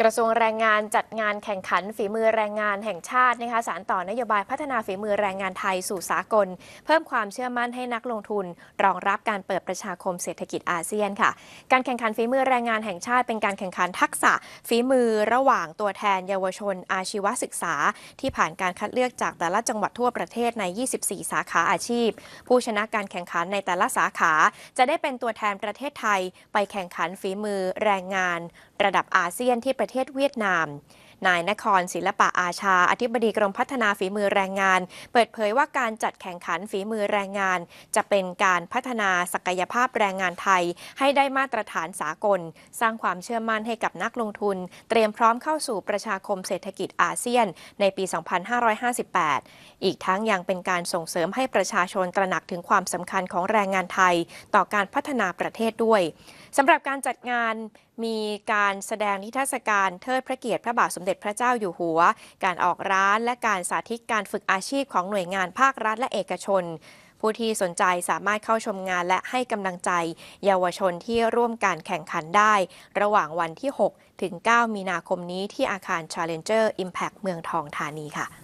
กระทรวงแรงงานจัดงานแข่งขันฝีมือแรงงานแห่งชาตินะคะสารต่อนโยบายพัฒนาฝีมือแรงงานไทยสู่สากล เพิ่มความเชื่อมั่นให้นักลงทุน รองรับการเปิดประชาคมเศรษฐกิจอาเซียนค่ะ การแข่งขันฝีมือแรงงานแห่งชาติเป็นการแข่งขันทักษะ ฝีมือระหว่างตัวแทนเยาวชน อาชีวศึกษา ที่ผ่านการคัดเลือกจากแต่ละจังหวัดทั่วประเทศใน 24 สาขาอาชีพ ผู้ชนะการแข่งขันในแต่ละสาขา จะได้เป็นตัวแทนประเทศไทย ไปแข่งขันฝีมือแรงงาน ระดับอาเซียนที่ประเทศเวียดนาม นายนครศิลปะอาชา อธิบดีกรมพัฒนาฝีมือแรงงาน เปิดเผยว่าการจัดแข่งขันฝีมือแรงงาน จะเป็นการพัฒนาศักยภาพแรงงานไทย ให้ได้มาตรฐานสากล สร้างความเชื่อมั่นให้กับนักลงทุน เตรียมพร้อมเข้าสู่ประชาคมเศรษฐกิจอาเซียน ในปี 2558 อีกทั้งยังเป็นการส่งเสริมให้ประชาชนตระหนักถึงความสำคัญของแรงงานไทย ต่อการพัฒนาประเทศด้วยสำหรับการจัดงานมีการแสดงนิทรรศการเทิดพระเกียรติพระบาทสมเด็จพระเจ้าอยู่หัว การออกร้านและการสาธิตการฝึกอาชีพของหน่วยงานภาครัฐและเอกชน ผู้ที่สนใจสามารถเข้าชมงานและให้กำลังใจ เยาวชนที่ร่วมการแข่งขันได้ ระหว่างวันที่ 6 ถึง 9 มีนาคมนี้ที่อาคาร Challenger Impact เมืองทองธานีค่ะ